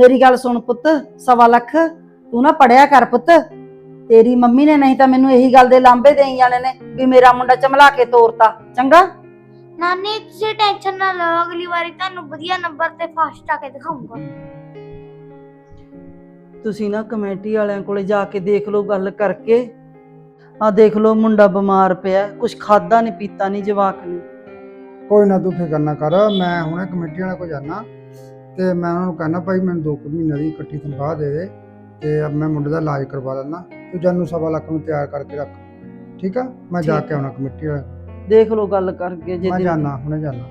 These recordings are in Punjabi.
ਮੇਰੀ ਗੱਲ ਸੁਣ ਪੁੱਤ ਸਵਾ ਲੱਖ। ਤੂੰ ਨਾ ਪੜਿਆ ਕਰ ਪੁੱਤ। ਤੇਰੀ ਮੰਮੀ ਨੇ ਨਹੀਂ ਤਾਂ ਮੈਨੂੰ ਇਹੀ ਗੱਲ ਦੇ ਲਾਂਬੇ ਦੇਈ ਜਾਣੇ ਨੇ ਵੀ ਮੇਰਾ ਮੁੰਡਾ ਚਮਲਾ ਕੇ ਤੋਰਤਾ। ਚੰਗਾ? ਨਾਨੀ ਤੁਸੀਂ ਟੈਨਸ਼ਨ ਨਾ ਲਓ ਅਗਲੀ ਵਾਰੀ ਤੁਹਾਨੂੰ ਵਧੀਆ ਨੰਬਰ ਤੇ ਫਾਸਟ ਆ ਕੇ ਦਿਖਾਉਂਗਾ ਤੁਸੀਂ ਨਾ ਕਮੇਟੀ ਵਾਲਿਆਂ ਕੋਲੇ ਜਾ ਕੇ ਦੇਖ ਲਓ ਗੱਲ ਕਰਕੇ। ਆ ਦੇਖ ਲਓ ਮੁੰਡਾ ਬਿਮਾਰ ਪਿਆ ਕੁਝ ਖਾਦਾ ਨਹੀਂ ਪੀਤਾ ਨਹੀਂ ਜਵਾਕ ਨੇ। ਕੋਈ ਨਾ ਤੂੰ ਫਿਕਰ ਨਾ ਕਰ ਮੈਂ ਹੁਣੇ ਕਮੇਟੀ ਵਾਲਿਆਂ ਕੋਲ ਜਾਣਾ ਤੇ ਮੈਂ ਉਹਨਾਂ ਨੂੰ ਕਹਿਣਾ ਭਾਈ ਮੈਨੂੰ 2 ਮਹੀਨੇ ਦੀ ਇਕੱਠੀ ਤਨਖਾਹ ਦੇ ਦੇ ਤੇ ਅਬ ਮੈਂ ਮੁੰਡੇ ਦਾ ਇਲਾਜ ਕਰਵਾ ਲੈਣਾ ਤੂੰ ਜਾਨੂੰ ਸਵਾ ਲੱਖ ਨੂੰ ਤਿਆਰ ਕਰਕੇ ਰੱਖ। ਠੀਕ ਆ? ਮੈਂ ਜਾ ਕੇ ਆਉਣਾ ਕਮੇਟੀ ਵਾਲੇ ਦੇਖ ਲਓ ਗੱਲ ਕਰਕੇ ਜੇ ਮੈਂ ਦਿਲ- ਜਾਣਾ ਹੁਣੇ ਜਾਣਾ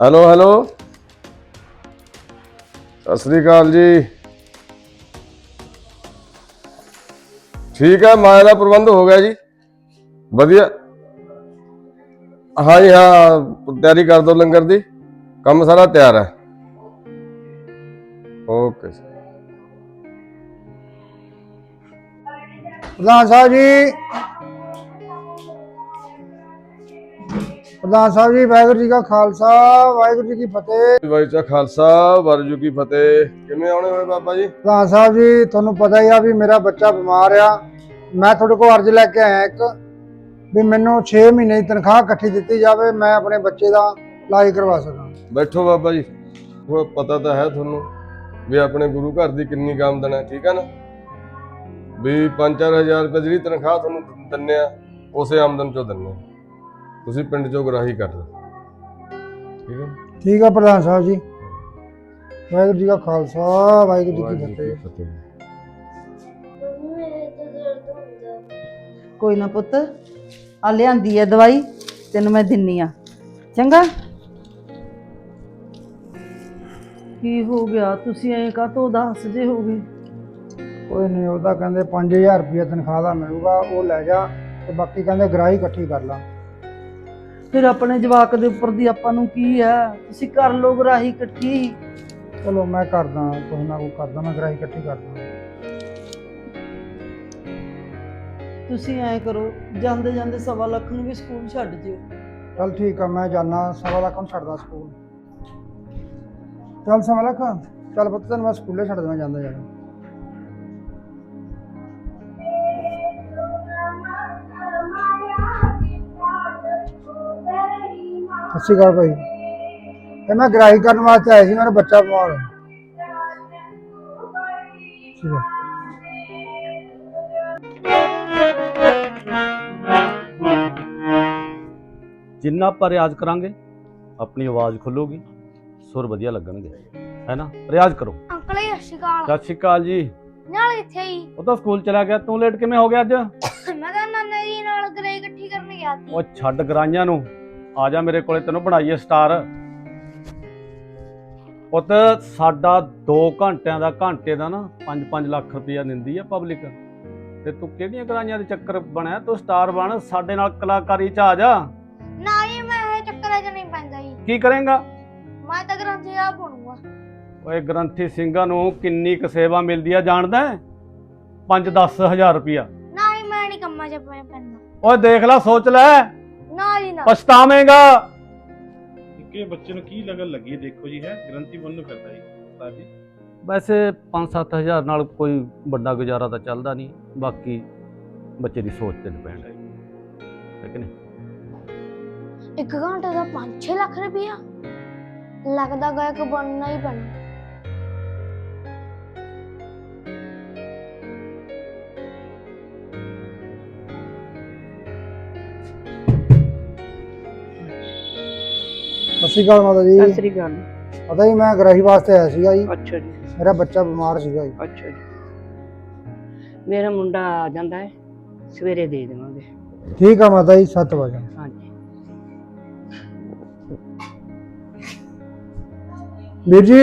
ਹੈਲੋ ਹੈਲੋ ਸਤਿ ਸ੍ਰੀ ਅਕਾਲ ਜੀ। ਠੀਕ ਹੈ, ਮਾਇਆ ਦਾ ਪ੍ਰਬੰਧ ਹੋ ਗਿਆ ਜੀ। ਵਧੀਆ। ਹਾਂ ਜੀ ਹਾਂ, ਤਿਆਰੀ ਕਰ ਦਿਓ ਲੰਗਰ ਦੀ। ਕੰਮ ਸਾਰਾ ਤਿਆਰ ਹੈ। ਓਕੇ ਪ੍ਰਧਾਨ ਸਾਹਿਬ ਜੀ ਪ੍ਰਧਾਨ ਸਾਹਿਬ ਜੀ ਵਾਹਿਗੁਰੂ ਜੀ ਕਾ ਖਾਲਸਾ ਵਾਹਿਗੁਰੂ ਜੀ ਕੀ ਫਤਿਹ। ਵਾਹਿਗੁਰੂ ਜੀ ਕਾ ਖਾਲਸਾ ਵਾਹਿਗੁਰੂ ਜੀ ਕੀ ਫਤਿਹ। ਕਿਵੇਂ ਆਉਣੇ ਹੋਏ ਬਾਬਾ ਜੀ? ਪ੍ਰਧਾਨ ਸਾਹਿਬ ਜੀ ਤੁਹਾਨੂੰ ਪਤਾ ਹੀ ਆ ਵੀ ਮੇਰਾ ਬੱਚਾ ਬਿਮਾਰ ਆ। ਮੈਂ ਤੁਹਾਡੇ ਕੋਲ ਅਰਜ਼ ਲੈ ਕੇ ਆਇਆ ਇੱਕ ਵੀ ਮੈਨੂੰ 6 ਮਹੀਨੇ ਦੀ ਤਨਖਾਹ ਇਕੱਠੀ ਦਿੱਤੀ ਜਾਵੇ ਮੈਂ ਆਪਣੇ ਬੱਚੇ ਦਾ ਇਲਾਜ ਕਰਵਾ ਸਕਾਂ। ਬੈਠੋ ਬਾਬਾ ਜੀ ਉਹ ਪਤਾ ਤਾਂ ਹੈ ਤੁਹਾਨੂੰ ਵੀ ਆਪਣੇ ਗੁਰੂ ਘਰ ਦੀ ਕਿੰਨੀ ਆਮਦਨ ਹੈ ਠੀਕ ਹੈ ਨਾ? ਵੀ 5-4000 ਰੁਪਏ ਜਿਹੜੀ ਤਨਖਾਹ ਤੁਹਾਨੂੰ ਦਿੰਨੇ ਆ ਉਸੇ ਆਮਦਨ ਚੋਂ ਦਿੰਨੇ ਆ। ਤੁਸੀਂ ਪਿੰਡ ਚੋਂ ਗਰਾਹੀ ਕਰ ਲਓ। ਠੀਕ ਹੈ ਠੀਕ ਆ ਪ੍ਰਧਾਨ ਸਾਹਿਬ ਜੀ। ਵਾਹਿਗੁਰੂ ਜੀ ਕਾ ਖਾਲਸਾ ਵਾਹਿਗੁਰੂ ਜੀ ਕੀ ਫਤਿਹ ਕੀ ਫਤਿਹ। ਮੇਰੇ ਤਾਂ ਦਰਦ ਹੁੰਦਾ ਕੋਈ ਨਾ ਪੁੱਤ ਆ ਲਿਆਂਦੀ ਹੈ ਦਵਾਈ ਤੈਨੂੰ ਮੈਂ ਦਿੰਨੀ ਆ। ਚੰਗਾ? ਕੀ ਹੋ ਗਿਆ? ਤੁਸੀਂ ਐਂ ਕਾਤੋਂ ਉਦਾਸ ਜੇ ਹੋ ਗਏ? ਕੋਈ ਨਹੀਂ ਉਹਦਾ ਕਹਿੰਦੇ 5000 ਰੁਪਏ ਤਨਖਾਹ ਦਾ ਮਿਲੂਗਾ ਉਹ ਲੈ ਜਾ ਤੇ ਬਾਕੀ ਕਹਿੰਦੇ ਗਰਾਹੀ ਇਕੱਠੀ ਕਰ ਲਾ। ਫਿਰ ਆਪਣੇ ਜਵਾਕ ਦੇ ਉੱਪਰ ਦੀ ਆਪਾਂ ਨੂੰ ਕੀ ਆ ਤੁਸੀਂ ਕਰ ਲੋ ਗਰਾਹੀ ਇਕੱਠੀ ਚਲੋ ਮੈਂ ਕਰਦਾ ਕੋਈ ਨਾ ਕੋਈ ਕਰਦਾ ਮੈਂ ਗਰਾਹੀ ਇਕੱਠੀ ਕਰਦਾ। ਤੁਸੀਂ ਐਂ ਕਰੋ ਜਾਂਦੇ ਜਾਂਦੇ ਸਵਾ ਲੱਖ ਨੂੰ ਵੀ ਸਕੂਲ ਛੱਡ ਜਿਓ। ਚਲ ਠੀਕ ਆ ਮੈਂ ਜਾਣਾ ਸਵਾ ਲੱਖ ਨੂੰ ਛੱਡਦਾ ਸਕੂਲ। ਚਲ ਸਵਾ ਲੱਖ ਚਲ ਪੁੱਤ ਤੈਨੂੰ ਮੈਂ ਸਕੂਲੇ ਛੱਡ ਦੇਣਾ ਜਾਂਦਾ ਯਾਰ ਸਤਿ ਸ਼੍ਰੀ ਅਕਾਲ ਭਾਈ। ਇਹ ਮੈਂ ਗ੍ਰਾਹੀ ਕਰਨ ਵਾਸਤੇ ਆਇਆ ਸੀ ਮੇਰਾ ਬੱਚਾ ਬਿਮਾਰ ਹੈ ਠੀਕ ਹੈ ਜਿੰਨਾ ਆਪਾਂ ਰਿਆਜ਼ ਕਰਾਂਗੇ ਆਪਣੀ ਆਵਾਜ਼ ਖੁੱਲੂਗੀ ਸੁਰ ਵਧੀਆ ਲੱਗਣਗੇ। ਹੈ ਨਾ? ਰਿਆਜ਼ ਕਰੋ। ਅੰਕਲ ਜੀ ਸਤਿ ਸ਼੍ਰੀ ਅਕਾਲ। ਸਤਿ ਸ਼੍ਰੀ ਅਕਾਲ ਜੀ। ਨਾਲ ਇੱਥੇ ਹੀ। ਉਹ ਤਾਂ ਸਕੂਲ ਚਲਾ ਗਿਆ ਤੂੰ ਲੇਟ ਕਿਵੇਂ ਹੋ ਗਿਆ ਅੱਜ? ਮੈਂ ਤਾਂ ਨਾਨਾ ਜੀ ਨਾਲ ਗਰੇ ਇਕੱਠੀ ਕਰਨ ਗਿਆ ਸੀ। ਉਹ ਛੱਡ ਗਰਾਈਆਂ ਨੂੰ। ਆ ਜਾ ਮੇਰੇ ਕੋਲੇ ਤੈਨੂੰ ਬਣਾਈਏ ਸਟਾਰ। ਪੁੱਤ ਸਾਡਾ 2 ਘੰਟਿਆਂ ਦਾ ਘੰਟੇ ਦਾ ਨਾ 5-5 ਲੱਖ ਰੁਪਇਆ ਦਿੰਦੀ ਆ ਪਬਲਿਕ ਤੇ ਤੂੰ ਕਿਹੜੀਆਂ ਗਰਾਈਆਂ ਦੇ ਚੱਕਰ ਬਣਿਆ? ਤੂੰ ਸਟਾਰ ਬਣ ਸਾਡੇ ਨਾਲ ਕਲਾਕਾਰੀ ਚ ਆ ਜਾ। ਨਾ ਜੀ ਮੈਂ ਇਹ ਚੱਕਰਾਂ 'ਚ ਨਹੀਂ ਪੈਂਦਾ ਜੀ। ਕੀ ਕਰੇਂਗਾ? ਮੈਂ ਤਾਂ ਗ੍ਰੰਥੀ ਆ ਬਣੂਗਾ। ਓਏ ਗ੍ਰੰਥੀ ਸਿੰਘਾਂ ਨੂੰ ਕਿੰਨੀ ਕੁ ਸੇਵਾ ਮਿਲਦੀ ਆ ਜਾਣਦਾ 5-10 ਹਜ਼ਾਰ ਰੁਪਇਆ। ਨਾ ਜੀ ਮੈਂ ਨਹੀਂ ਕੰਮਾਂ 'ਚ ਪੈਂਦਾ। ਓਏ ਦੇਖ ਲੈ ਸੋਚ ਲੈ। ਪਛਤਾਵੇਂਗਾ। ਕਿ ਬੱਚੇ ਨੂੰ ਕੀ ਲਗਨ ਲੱਗੀ ਦੇਖੋ ਜੀ ਹੈ ਗ੍ਰੰਥੀ ਬਣਨ ਨੂੰ ਫਿਰਦਾ ਜੀ ਉਸਤਾਦ ਜੀ। ਵੈਸੇ 5-7 ਹਜ਼ਾਰ ਨਾਲ ਕੋਈ ਵੱਡਾ ਗੁਜ਼ਾਰਾ ਤਾਂ ਚੱਲਦਾ ਨਹੀਂ ਬਾਕੀ ਬੱਚੇ ਦੀ ਸੋਚ ਤੇ ਡਿਪੈਂਡ ਹੈ। ਹੈ ਕਿ ਨਹੀਂ? ਇੱਕ ਘੰਟੇ ਦਾ 5-6 ਲੱਖ ਰੁਪਇਆ। ਲੱਗਦਾ ਗਾਇਕ ਬਣਨਾ ਹੀ ਪੈਣਾ ਸ਼੍ਰੀ ਅਕਾਲ ਮਾਤਾ ਜੀ। ਸਤਿ ਸ੍ਰੀ ਅਕਾਲ। ਪਤਾ ਹੀ ਮੈਂ ਗ੍ਰਾਹੀ ਵਾਸਤੇ ਆਇਆ ਸੀਗਾ ਜੀ। ਅੱਛਾ ਜੀ। ਮੇਰਾ ਬੱਚਾ ਬਿਮਾਰ ਸੀਗਾ ਜੀ। ਅੱਛਾ ਜੀ। ਮੇਰਾ ਮੁੰਡਾ ਆ ਜਾਂਦਾ ਹੈ ਸਵੇਰੇ ਦੇ ਦੇਵਾਂਗੇ। ਠੀਕ ਆ ਮਾਤਾ ਜੀ 7 ਵਜੇ। ਹਾਂਜੀ। ਵੀਰ ਜੀ।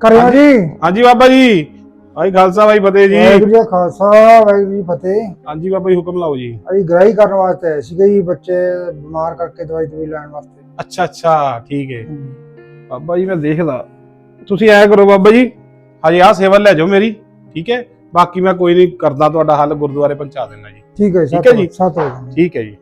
ਕਰਿਓ ਜੀ? ਹਾਂਜੀ ਬਾਬਾ ਜੀ। ਆਈ ਖਾਲਸਾ ਭਾਈ ਫਤਿਹ ਜੀ। ਵਾਹਿਗੁਰੂ ਜੀ ਖਾਲਸਾ ਵਾਹਿਗੁਰੂ ਜੀ ਫਤਿਹ। ਹਾਂਜੀ ਬਾਬਾ ਜੀ ਹੁਕਮ ਲਾਓ ਜੀ। ਅਸੀਂ ਗ੍ਰਾਹੀ ਕਰਨ ਵਾਸਤੇ ਆਏ ਸੀਗੇ ਜੀ ਬੱਚੇ ਬਿਮਾਰ ਕਰਕੇ ਦਵਾਈ ਦਵਾਈ ਲੈਣ ਵਾਸਤੇ। ਅੱਛਾ ਅੱਛਾ ਠੀਕ ਹੈ। ਬਾਬਾ ਜੀ ਮੈਂ ਦੇਖਦਾ। ਤੁਸੀਂ ਐ ਕਰੋ ਬਾਬਾ ਜੀ। ਹਜੇ ਆਹ ਸੇਵਾ ਲੈ ਜਾਓ ਮੇਰੀ ਠੀਕ ਹੈ। ਬਾਕੀ ਮੈਂ ਕੋਈ ਨਹੀਂ ਕਰਦਾ ਤੁਹਾਡਾ ਹੱਲ ਗੁਰਦੁਆਰੇ ਪਹੁੰਚਾ ਦੇਣਾ ਜੀ। ਠੀਕ ਹੈ ਠੀਕ ਹੈ ਜੀ। 7 ਵਜੇ ਠੀਕ ਹੈ ਜੀ।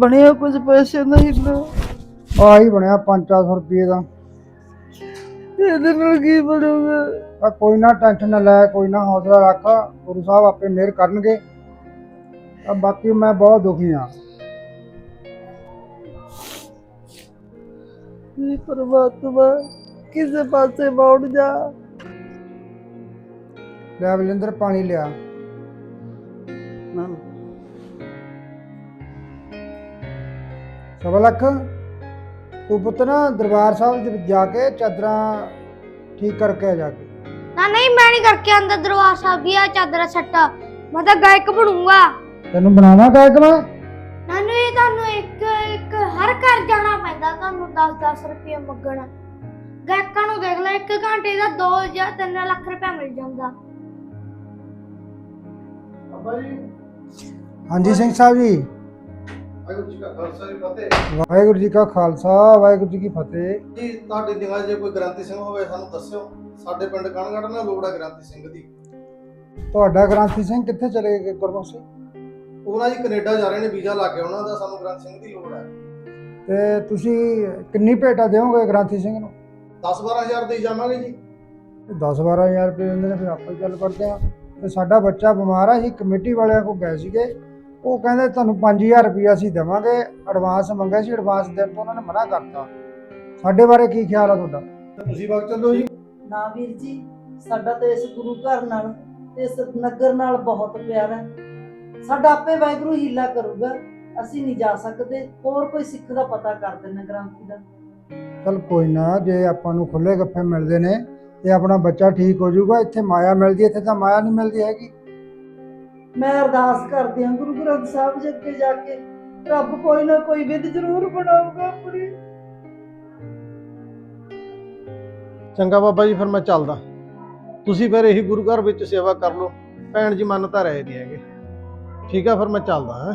ਬਣਿਆ ਕੁਝ ਪੈਸੇ ਨਹੀਂ ਨਾ। ਆਹੀ ਬਣਿਆ 5-400 ਰੁਪਏ ਦਾ। ਇਹਦੇ ਨਾਲ ਕੀ ਬਣੂਗਾ? ਆ ਕੋਈ ਨਾ ਟੈਨਸ਼ਨ ਨਾ ਲੈ ਕੋਈ ਨਾ ਹੌਸਲਾ ਰੱਖ। ਗੁਰੂ ਸਾਹਿਬ ਆਪੇ ਮਿਹਰ ਕਰਨਗੇ। ਆ ਬਾਕੀ ਮੈਂ ਬਹੁਤ ਦੁਖੀ ਹਾਂ। ਇਹ ਪਰਮਾਤਮਾ ਕਿਸੇ ਪਾਸੇ ਮੋੜ ਜਾ। ਲੈ ਬਲਿੰਦਰ ਪਾਣੀ ਲਿਆ। ਨਾ। ਸਵਾ ਲੱਖ। ਤੂੰ ਪੁੱਤ ਨਾ ਦਰਬਾਰ ਸਾਹਿਬ ਦੇ ਵਿੱਚ ਜਾ ਕੇ ਚਾਦਰਾਂ ਠੀਕ ਕਰਕੇ ਆ ਜਾ ਕੇ। ਨਾ ਨਹੀਂ ਮੈਂ ਨਹੀਂ ਕਰਕੇ ਆਂਦਾ ਦਰਬਾਰ ਸਾਹਿਬ ਦੀ ਆ ਚਾਦਰਾ ਸੱਟਾ। ਮੈਂ ਤਾਂ ਗਾਇਕ ਬਣੂੰਗਾ। ਤੈਨੂੰ ਬਣਾਵਾਂ ਗਾਇਕ ਮੈਂ? ਨਾਨੂੰ ਇਹ ਤੁਹਾਨੂੰ ਇੱਕ ਇੱਕ ਹਰ ਘਰ ਜਾਣਾ ਪੈਂਦਾ ਤੁਹਾਨੂੰ 10-10 ਰੁਪਏ ਮੰਗਣ। ਗਾਇਕਾਂ ਨੂੰ ਦੇਖ ਲੈ ਇੱਕ ਘੰਟੇ ਦਾ 2 ਜਾਂ 3 ਲੱਖ ਰੁਪਏ ਮਿਲ ਜਾਂਦਾ। ਹਾਂਜੀ ਸਿੰਘ ਸਾਹਿਬ ਜੀ। ਵਾਹਿਗੁਰੂ ਜੀ ਕਾ ਖਾਲਸਾ ਜੀ ਫਤਿਹ। ਵਾਹਿਗੁਰੂ ਜੀ ਕਾ ਖਾਲਸਾ ਵਾਹਿਗੁਰੂ ਜੀ ਕੀ ਫਤਿਹ। ਜੀ ਤੁਹਾਡੀ ਨਿਗਾਹ 'ਚ ਜੇ ਕੋਈ ਗ੍ਰੰਥੀ ਸਿੰਘ ਹੋਵੇ ਸਾਨੂੰ ਦੱਸਿਓ। ਸਾਡੇ ਪਿੰਡ ਕਣਗੜ ਨਾਲ ਲੋੜ ਹੈ ਗ੍ਰੰਥੀ ਸਿੰਘ ਦੀ। ਤੁਹਾਡਾ ਗ੍ਰਾਂਥੀ ਸਿੰਘ ਕਿੱਥੇ ਚਲੇ ਗਏ ਗੁਰਮੁਖ ਸਿੰਘ? ਉਹਨਾਂ ਜੀ ਕੈਨੇਡਾ ਜਾ ਰਹੇ ਨੇ ਵੀਜ਼ਾ ਲੱਗ ਗਿਆ ਉਹਨਾਂ ਦਾ ਸਾਨੂੰ ਗ੍ਰੰਥੀ ਸਿੰਘ ਦੀ ਲੋੜ ਹੈ। ਤੇ ਤੁਸੀਂ ਕਿੰਨੀ ਭੇਟਾ ਦਿਓਗੇ ਗ੍ਰਾਂਥੀ ਸਿੰਘ ਨੂੰ? 10-12000 ਦੇ ਜਾਵਾਂਗੇ ਜੀ। 10-12000 ਰੁਪਏ ਦਿੰਦੇ ਨੇ ਫਿਰ ਆਪਾਂ ਹੀ ਗੱਲ ਕਰਦੇ ਆ ਤੇ ਸਾਡਾ ਬੱਚਾ ਬਿਮਾਰ ਆ ਅਸੀਂ ਕਮੇਟੀ ਵਾਲਿਆਂ ਕੋਲ ਗਏ ਸੀਗੇ। ਉਹ ਕਹਿੰਦੇ ਤੁਹਾਨੂੰ 5000 ਰੁਪਏ ਅਸੀਂ ਦੇਵਾਂਗੇ ਐਡਵਾਂਸ ਮੰਗਿਆ ਸੀ ਐਡਵਾਂਸ ਦੇਣ ਤੋਂ ਉਹਨਾਂ ਨੇ ਮਨਾ ਕਰਤਾ। ਸਾਡੇ ਬਾਰੇ ਕੀ ਖਿਆਲ ਆ ਤੁਹਾਡਾ? ਤੁਸੀਂ ਵਗ ਚੱਲੋ ਜੀ। ਨਾ ਵੀਰ ਜੀ ਸਾਡਾ ਤਾਂ ਇਸ ਗੁਰੂ ਘਰ ਨਾਲ ਤੇ ਇਸ ਨਗਰ ਨਾਲ ਬਹੁਤ ਪਿਆਰ ਹੈ। ਸਾਡਾ ਆਪੇ ਵਾਹਿਗੁਰੂ ਹੀਲਾ ਕਰੂਗਾ ਅਸੀਂ ਨਹੀਂ ਜਾ ਸਕਦੇ ਹੋਰ ਕੋਈ ਸਿੱਖ ਦਾ ਪਤਾ ਕਰ ਦੇਣਾ ਗ੍ਰੰਥੀ ਦਾ। ਚਲ ਕੋਈ ਨਾ ਜੇ ਆਪਾਂ ਨੂੰ ਖੁੱਲੇ ਗੱਫੇ ਮਿਲਦੇ ਨੇ ਤੇ ਆਪਣਾ ਬੱਚਾ ਠੀਕ ਹੋ ਜਾਊਗਾ ਇੱਥੇ ਮਾਇਆ ਮਿਲਦੀ ਇੱਥੇ ਤਾਂ ਮਾਇਆ ਨਹੀਂ ਮਿਲਦੀ ਹੈਗੀ। ਮੈਂ ਅਰਦਾਸ ਕਰਦੀ ਹਾਂ ਗੁਰੂ ਗ੍ਰੰਥ ਸਾਹਿਬ ਜੀ ਅੱਗੇ ਜਾ ਕੇ ਰੱਬ ਕੋਈ ਨਾ ਕੋਈ ਵਿਧ ਜ਼ਰੂਰ ਬਣਾਊਗਾ ਆਪਣੀ। ਚੰਗਾ ਬਾਬਾ ਜੀ ਫਿਰ ਮੈਂ ਚੱਲਦਾ। ਤੁਸੀਂ ਫਿਰ ਇਹੀ ਗੁਰੂ ਘਰ ਵਿੱਚ ਸੇਵਾ ਕਰ ਲਓ। ਭੈਣ ਜੀ ਮੰਨ ਤਾਂ ਰਹੇ ਨਹੀਂ ਹੈਗੇ। ਠੀਕ ਆ ਫਿਰ ਮੈਂ ਚੱਲਦਾ ਹਾਂ।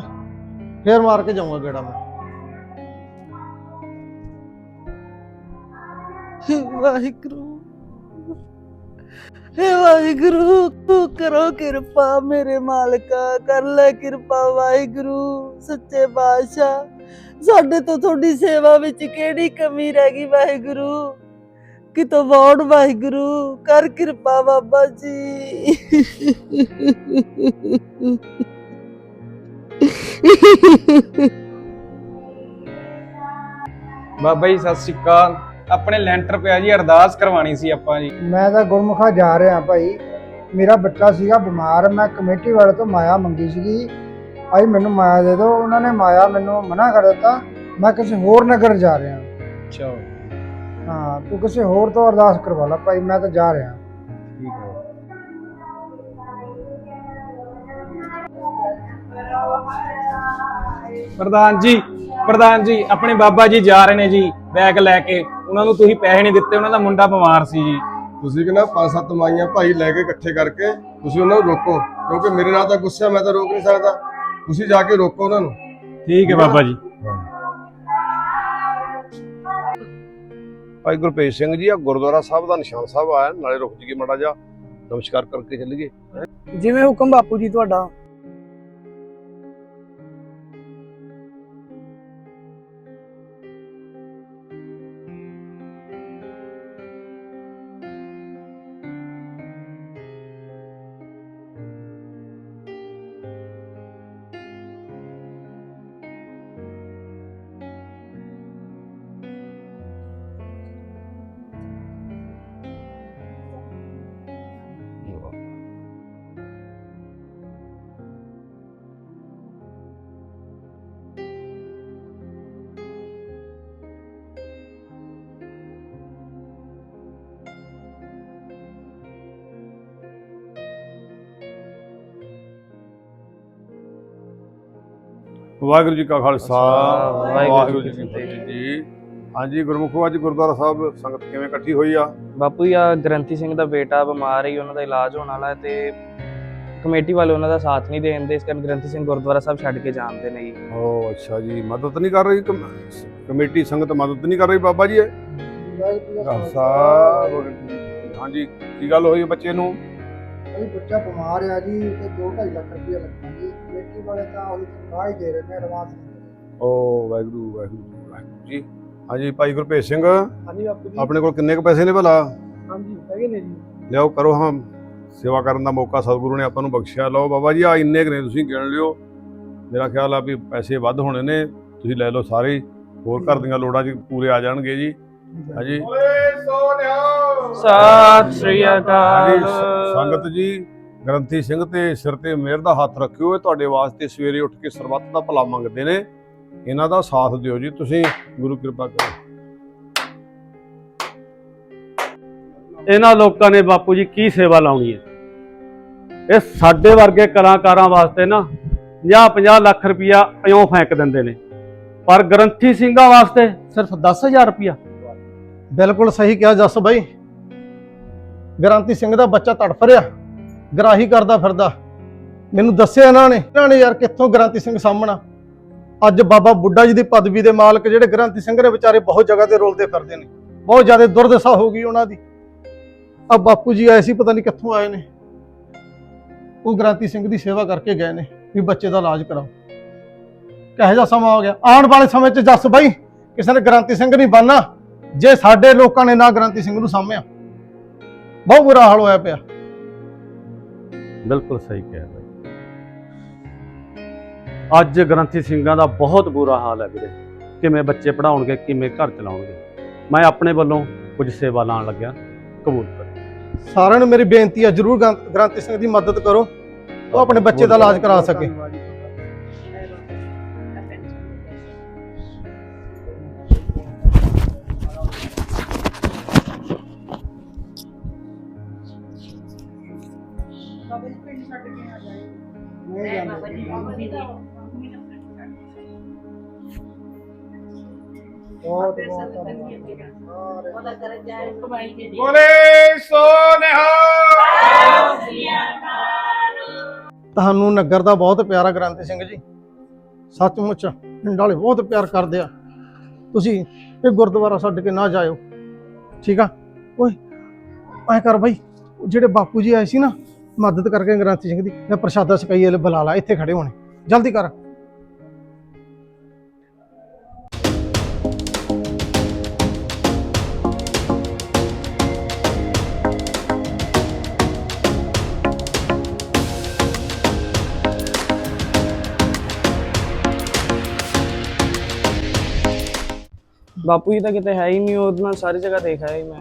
ਫੇਰ ਮਾਰ ਕੇ ਜਾਊਂਗਾ ਗੇੜਾ ਮੈਂ। ਵਾਹਿਗੁਰੂ। ਹੇ ਵਾਹਿਗੁਰੂ, ਤੂੰ ਕਰੋ ਕਿਰਪਾ ਮੇਰੇ ਮਾਲਕਾ, ਕਰ ਲੈ ਕਿਰਪਾ ਵਾਹਿਗੁਰੂ, ਸੱਚੇ ਬਾਦਸ਼ਾਹ ਸਾਡੇ ਤੋਂ ਤੁਹਾਡੀ ਸੇਵਾ ਵਿੱਚ ਕਿਹੜੀ ਕਮੀ ਰਹਿ ਗਈ ਵਾਹਿਗੁਰੂ? ਕਿਤੋਂ ਵੋੜ ਵਾਹਿਗੁਰੂ, ਕਰ ਕਿਰਪਾ ਬਾਬਾ ਜੀ। ਬਾਬਾ ਜੀ, ਸਤਿ ਸ਼੍ਰੀ ਅਕਾਲ। ਆਪਣੇ ਲੈਂਟਰ ਪਿਆ ਜੀ ਅਰਦਾਸ ਕਰਵਾਣੀ ਸੀ ਆਪਾਂ ਜੀ। ਮੈਂ ਤਾਂ ਗੁਰਮੁਖਾ ਜਾ ਰਿਹਾ ਭਾਈ। ਮੇਰਾ ਬੱਚਾ ਸੀਗਾ ਬਿਮਾਰ ਮੈਂ ਕਮੇਟੀ ਵਾਲੇ ਤੋਂ ਮਾਇਆ ਮੰਗੀ ਸੀਗੀ। ਭਾਈ ਮੈਨੂੰ ਮਾਇਆ ਦੇ ਦਿਓ ਉਹਨਾਂ ਨੇ ਮਾਇਆ ਮੈਨੂੰ ਮਨਾ ਕਰ ਦਿੱਤਾ। ਮੈਂ ਕਿਸੇ ਹੋਰ ਨਗਰ ਜਾ ਰਿਹਾ। ਅੱਛਾ। ਹਾਂ ਤੂੰ ਕਿਸੇ ਹੋਰ ਤੋਂ ਅਰਦਾਸ ਕਰਵਾ ਲੈ ਭਾਈ ਮੈਂ ਤਾਂ ਜਾ ਰਿਹਾ। ਠੀਕ ਹੈ। ਪ੍ਰਧਾਨ ਜੀ ਪ੍ਰਧਾਨ ਜੀ ਆਪਣੇ ਬਾਬਾ ਜੀ ਜਾ ਰਹੇ ਨੇ ਜੀ। ਬੈਗ ਲੈ ਕੇ ਉਹਨਾਂ ਨੂੰ ਤੁਸੀਂ ਪੈਸੇ ਨਹੀਂ ਦਿੱਤੇ ਉਹਨਾਂ ਦਾ ਮੁੰਡਾ ਬਿਮਾਰ ਸੀ ਜੀ। ਤੁਸੀਂ ਕਿ ਨਾ ਪੰਜ ਸੱਤ ਮਾਈਆਂ ਭਾਈ ਲੈ ਕੇ ਇਕੱਠੇ ਕਰਕੇ ਤੁਸੀਂ ਉਹਨਾਂ ਨੂੰ ਰੋਕੋ ਕਿਉਂਕਿ ਮੇਰੇ ਨਾਲ ਤਾਂ ਗੁੱਸਾ ਮੈਂ ਤਾਂ ਰੋਕ ਨਹੀਂ ਸਕਦਾ। ਤੁਸੀਂ ਜਾ ਕੇ ਰੋਕੋ ਉਹਨਾਂ ਨੂੰ। ਠੀਕ ਹੈ ਬਾਬਾ ਜੀ। ਭਾਈ ਗੁਰਪ੍ਰੀਤ ਸਿੰਘ ਜੀ ਆ ਗੁਰਦੁਆਰਾ ਸਾਹਿਬ ਦਾ ਨਿਸ਼ਾਨ ਸਾਹਿਬ ਆਇਆ ਨਾਲੇ ਰੁਕ ਜੀਏ ਮਾੜਾ ਜਾ ਨਮਸਕਾਰ ਕਰਕੇ ਚੱਲੀਏ। ਜਿਵੇਂ ਹੁਕਮ ਬਾਪੂ ਜੀ ਤੁਹਾਡਾ ਵਾਹਿਗੁਰੂ ਜੀ ਕਾ ਖਾਲਸਾ। ਵਾਹਿਗੁਰੂ ਜੀ ਕੀ ਫਤਿਹ। ਜੀ। ਹਾਂਜੀ ਗੁਰਮੁਖੋ ਅੱਜ ਗੁਰਦੁਆਰਾ ਸਾਹਿਬ ਸੰਗਤ ਕਿਵੇਂ ਇਕੱਠੀ ਹੋਈ ਆ? ਬਾਪੂ ਜੀ ਆ ਗ੍ਰੰਥੀ ਸਿੰਘ ਦਾ ਬੇਟਾ ਬਿਮਾਰ ਹੈ ਉਹਨਾਂ ਦਾ ਇਲਾਜ ਹੋਣ ਵਾਲਾ ਹੈ ਤੇ ਕਮੇਟੀ ਵਾਲੇ ਉਹਨਾਂ ਦਾ ਸਾਥ ਨਹੀਂ ਦੇਣ ਦੇ ਇਸ ਕਾਰਨ ਗ੍ਰੰਥੀ ਸਿੰਘ ਗੁਰਦੁਆਰਾ ਸਾਹਿਬ ਛੱਡ ਕੇ ਜਾਂਦੇ ਨੇ ਜੀ। ਓ ਅੱਛਾ ਜੀ ਮਦਦ ਨਹੀਂ ਕਰ ਰਹੀ ਕਮ- ਕਮੇਟੀ ਸੰਗਤ ਮਦਦ ਨਹੀਂ ਕਰ ਰਹੀ ਬਾਬਾ ਜੀ ਖਾਲਸਾ। ਹਾਂਜੀ ਕੀ ਗੱਲ ਹੋਈ ਬੱਚੇ ਨੂੰ? ਇਹ ਬੱਚਾ ਬਿਮਾਰ ਆ ਜੀ ਤੇ 2.5 ਲੱਖ ਰੁਪਏ ਲੱਗਣਾ ਜੀ। ਕਮੇਟੀ ਵਾਲੇ ਤਾਂ ਉਹਦੀ ਤਨਖਾਹ ਹੀ ਦੇ ਰਹੇ ਨੇ ਐਡਵਾਂਸ ਓ ਵਾਹਿਗੁਰੂ ਵਾਹਿਗੁਰੂ ਵਾਹਿਗੁਰੂ ਜੀ। ਹਾਂਜੀ ਭਾਈ ਗੁਰਭੇਜ ਸਿੰਘ ਹਾਂਜੀ ਬਾਪੂ ਜੀ। ਆਪਣੇ ਕੋਲ ਕਿੰਨੇ ਕੁ ਪੈਸੇ ਨੇ ਭਲਾ? ਹਾਂਜੀ ਹੈਗੇ ਨੇ ਜੀ। ਲਿਆਓ ਕਰੋ ਹਾਂ। ਸੇਵਾ ਕਰਨ ਦਾ ਮੌਕਾ ਸਤਿਗੁਰੂ ਨੇ ਆਪਾਂ ਨੂੰ ਬਖਸ਼ਿਆ। ਲਓ ਬਾਬਾ ਜੀ ਆ ਇੰਨੇ ਕੁ ਨੇ ਤੁਸੀਂ ਗਿਣ ਲਿਓ। ਮੇਰਾ ਖਿਆਲ ਆ ਵੀ ਪੈਸੇ ਵੱਧ ਹੋਣੇ ਨੇ। ਤੁਸੀਂ ਲੈ ਲਓ ਸਾਰੇ। ਹੋਰ ਘਰ ਦੀਆਂ ਲੋੜਾਂ ਜੀ ਪੂਰੇ ਆ ਜਾਣਗੇ ਜੀ। ਹਾਂਜੀ। ਸਤਿ ਸ੍ਰੀ ਅਕਾਲ। ਸੰਗਤ ਜੀ ਗ੍ਰੰਥੀ ਸਿੰਘ ਤੇ ਸਿਰ ਤੇ ਮਿਹਰ ਦਾ ਹੱਥ ਰੱਖਿਓ ਇਹ ਤੁਹਾਡੇ ਵਾਸਤੇ ਸਵੇਰੇ ਉੱਠ ਕੇ ਸਰਬੱਤ ਦਾ ਭਲਾ ਮੰਗਦੇ ਨੇ। ਇਹਨਾਂ ਦਾ ਸਾਥ ਦਿਓ ਜੀ ਤੁਸੀਂ ਗੁਰੂ ਕਿਰਪਾ ਕਰੋ। ਇਹਨਾਂ ਲੋਕਾਂ ਨੇ ਬਾਪੂ ਜੀ ਕੀ ਸੇਵਾ ਲਾਉਣੀ ਹੈ? ਇਹ ਸਾਡੇ ਵਰਗੇ ਕਲਾਕਾਰਾਂ ਵਾਸਤੇ ਨਾ 50-50 ਲੱਖ ਰੁਪਇਆ ਇਉਂ ਫੈਂਕ ਦਿੰਦੇ ਨੇ। ਪਰ ਗ੍ਰੰਥੀ ਸਿੰਘਾਂ ਵਾਸਤੇ ਸਿਰਫ 10000 ਰੁਪਇਆ। ਬਿਲਕੁਲ ਸਹੀ ਕਿਹਾ ਜੱਸ ਬਾਈ। ਗ੍ਰਾਂਤੀ ਸਿੰਘ ਦਾ ਬੱਚਾ ਤੜਫ ਰਿਹਾ। ਗਰਾਹੀ ਕਰਦਾ ਫਿਰਦਾ। ਮੈਨੂੰ ਦੱਸਿਆ ਇਹਨਾਂ ਨੇ ਇਹਨਾਂ ਨੇ ਯਾਰ ਕਿੱਥੋਂ ਗ੍ਰਾਂਤੀ ਸਿੰਘ ਸਾਹਮਣਾ? ਅੱਜ ਬਾਬਾ ਬੁੱਢਾ ਜੀ ਦੀ ਪਦਵੀ ਦੇ ਮਾਲਕ ਜਿਹੜੇ ਗ੍ਰਾਂਤੀ ਸਿੰਘ ਨੇ ਵਿਚਾਰੇ ਬਹੁਤ ਜਗ੍ਹਾ ਤੇ ਰੋਲਦੇ ਫਿਰਦੇ ਨੇ। ਬਹੁਤ ਜ਼ਿਆਦਾ ਦੁਰਦਸ਼ਾ ਹੋ ਗਈ ਉਹਨਾਂ ਦੀ। ਆ ਬਾਪੂ ਜੀ ਆਏ ਸੀ, ਪਤਾ ਨਹੀਂ ਕਿੱਥੋਂ ਆਏ ਨੇ। ਉਹ ਗ੍ਰਾਂਤੀ ਸਿੰਘ ਦੀ ਸੇਵਾ ਕਰਕੇ ਗਏ ਨੇ ਵੀ ਬੱਚੇ ਦਾ ਇਲਾਜ ਕਰਾਓ। ਕਿਹੋ ਜਿਹਾ ਸਮਾਂ ਹੋ ਗਿਆ? ਆਉਣ ਵਾਲੇ ਸਮੇਂ 'ਚ ਜੱਸ ਬਾਈ, ਕਿਸੇ ਨੇ ਗ੍ਰਾਂਤੀ ਸਿੰਘ ਨਹੀਂ ਬਣਨਾ, ਜੇ ਸਾਡੇ ਲੋਕਾਂ ਨੇ ਨਾ ਗ੍ਰਾਂਤੀ ਸਿੰਘ ਨੂੰ ਸਾਂਭਿਆ। ਬਹੁਤ ਬੁਰਾ ਹਾਲ ਹੋਇਆ ਪਿਆ। ਬਿਲਕੁਲ ਸਹੀ ਕਹਿ ਬਾਈ ਅੱਜ ਗ੍ਰੰਥੀ ਸਿੰਘਾਂ ਦਾ ਬਹੁਤ ਬੁਰਾ ਹਾਲ ਹੈ ਵੀਰੇ। ਕਿਵੇਂ ਬੱਚੇ ਪੜਾਉਣਗੇ ਕਿਵੇਂ ਘਰ ਚਲਾਉਣਗੇ। ਮੈਂ ਆਪਣੇ ਵੱਲੋਂ ਕੁਝ ਸੇਵਾ ਲਾਉਣ ਲੱਗਿਆ। ਕਬੂਲ ਕਰ ਸਾਰਿਆਂ ਨੂੰ ਮੇਰੀ ਬੇਨਤੀ ਹੈ, ਜਰੂਰ ਗ੍ਰੰਥੀ ਸਿੰਘ ਦੀ ਮਦਦ ਕਰੋ। ਉਹ ਆਪਣੇ ਬੱਚੇ ਦਾ ਇਲਾਜ ਕਰਾ ਸਕੇ। ਬਹੁਤ ਬਹੁਤ ਧੰਨਵਾਦ। ਬੋਲੇ ਸੋ ਤੁਹਾਨੂੰ ਨਗਰ ਦਾ ਬਹੁਤ ਪਿਆਰਾ ਗ੍ਰਾਂਤੀ ਸਿੰਘ ਜੀ। ਸੱਚਮੁੱਚ ਪਿੰਡ ਵਾਲੇ ਬਹੁਤ ਪਿਆਰ ਕਰਦੇ ਆ। ਤੁਸੀਂ ਇਹ ਗੁਰਦੁਆਰਾ ਛੱਡ ਕੇ ਨਾ ਜਾਇਓ। ਠੀਕ ਆ? ਓਏ ਐ ਕਰ ਬਾਈ ਜਿਹੜੇ ਬਾਪੂ ਜੀ ਆਏ ਸੀ ਨਾ ਮਦਦ ਕਰਕੇ ਗ੍ਰਾਂਤੀ ਸਿੰਘ ਦੀ ਮੈਂ ਪ੍ਰਸ਼ਾਦਾ ਸਕਾਈ ਵਾਲੇ ਬੁਲਾ ਲਾ ਇੱਥੇ ਖੜੇ ਹੋਣੇ। ਜਲਦੀ ਕਰ। ਬਾਪੂ ਜੀ ਤਾਂ ਕਿਤੇ ਹੈ ਹੀ ਨਹੀਂ ਉਹਦੇ ਨਾਲ ਸਾਰੀ ਜਗ੍ਹਾ ਦੇਖਿਆ ਹੀ ਮੈਂ।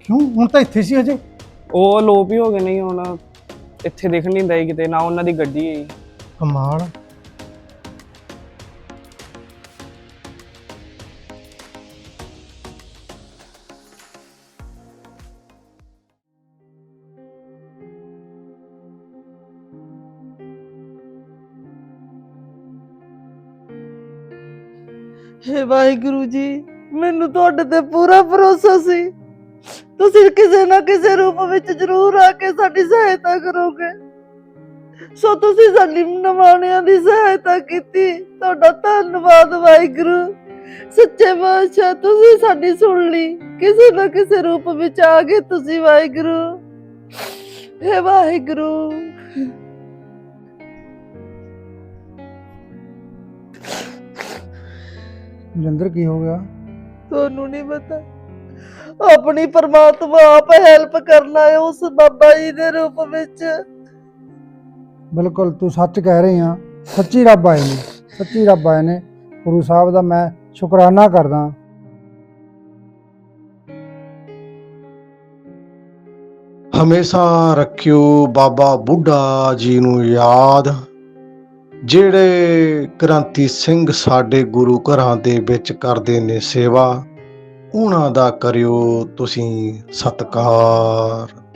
ਕਿਉਂ? ਹੁਣ ਤਾਂ ਇੱਥੇ ਸੀ ਅਜੇ ਉਹ ਲੋਪ ਹੀ ਹੋ ਗਏ ਨਹੀਂ ਹੁਣ। ਇੱਥੇ ਦਿਖ ਨਹੀਂ ਦਈ ਕਿਤੇ ਨਾ ਉਹਨਾਂ ਦੀ ਗੱਡੀ ਹੈ। ਕਮਾਲ ਹੇ ਵਾਹਿਗੁਰੂ ਜੀ ਮੈਨੂੰ ਤੁਹਾਡੇ ਤੇ ਪੂਰਾ ਭਰੋਸਾ ਸੀ ਤੁਸੀਂ ਕਿਸੇ ਨਾ ਕਿਸੇ ਰੂਪ ਵਿੱਚ ਜ਼ਰੂਰ ਆ ਕੇ ਸਾਡੀ ਸਹਾਇਤਾ ਕਰੋਗੇ। ਸੋ ਤੁਸੀਂ ਸਾਡੀ ਨਵਾਣਿਆਂ ਦੀ ਸਹਾਇਤਾ ਕੀਤੀ। ਤੁਹਾਡਾ ਧੰਨਵਾਦ ਵਾਹਿਗੁਰੂ। ਸੱਚੇ ਬਾਦਸ਼ਾਹ ਤੁਸੀਂ ਸਾਡੀ ਸੁਣ ਲਈ। ਕਿਸੇ ਨਾ ਕਿਸੇ ਰੂਪ ਵਿੱਚ ਆ ਗਏ ਤੁਸੀਂ ਵਾਹਿਗੁਰੂ। ਹੇ ਵਾਹਿਗੁਰੂ। ਜਿੰਦਰ ਕੀ ਹੋ ਗਿਆ? ਤੁਹਾਨੂੰ ਨਹੀਂ ਪਤਾ। ਆਪਣੀ ਪਰਮਾਤਮਾ ਆਪ ਹੈਲਪ ਕਰਨਾ ਹੈ ਉਸ ਬਾਬਾ ਜੀ ਦੇ ਰੂਪ ਵਿੱਚ। ਬਿਲਕੁਲ ਤੂੰ ਸੱਚ ਕਹਿ ਰਹੀ ਆ ਸੱਚੀ ਰੱਬ ਆਏ ਨੇ ਸੱਚੀ ਰੱਬ ਆਏ ਨੇ। ਗੁਰੂ ਸਾਹਿਬ ਦਾ ਮੈਂ ਸ਼ੁਕਰਾਨਾ ਕਰਦਾ। ਹਮੇਸ਼ਾ ਰੱਖਿਓ ਬਾਬਾ ਬੁੱਢਾ ਜੀ ਨੂੰ ਯਾਦ। ਜਿਹੜੇ ਕ੍ਰਾਂਤੀ ਸਿੰਘ ਸਾਡੇ ਗੁਰੂ ਘਰਾਂ ਦੇ ਵਿੱਚ ਕਰਦੇ ਨੇ ਸੇਵਾ ਉਹਨਾਂ ਦਾ ਕਰਿਓ ਤੁਸੀਂ ਸਤਿਕਾਰ।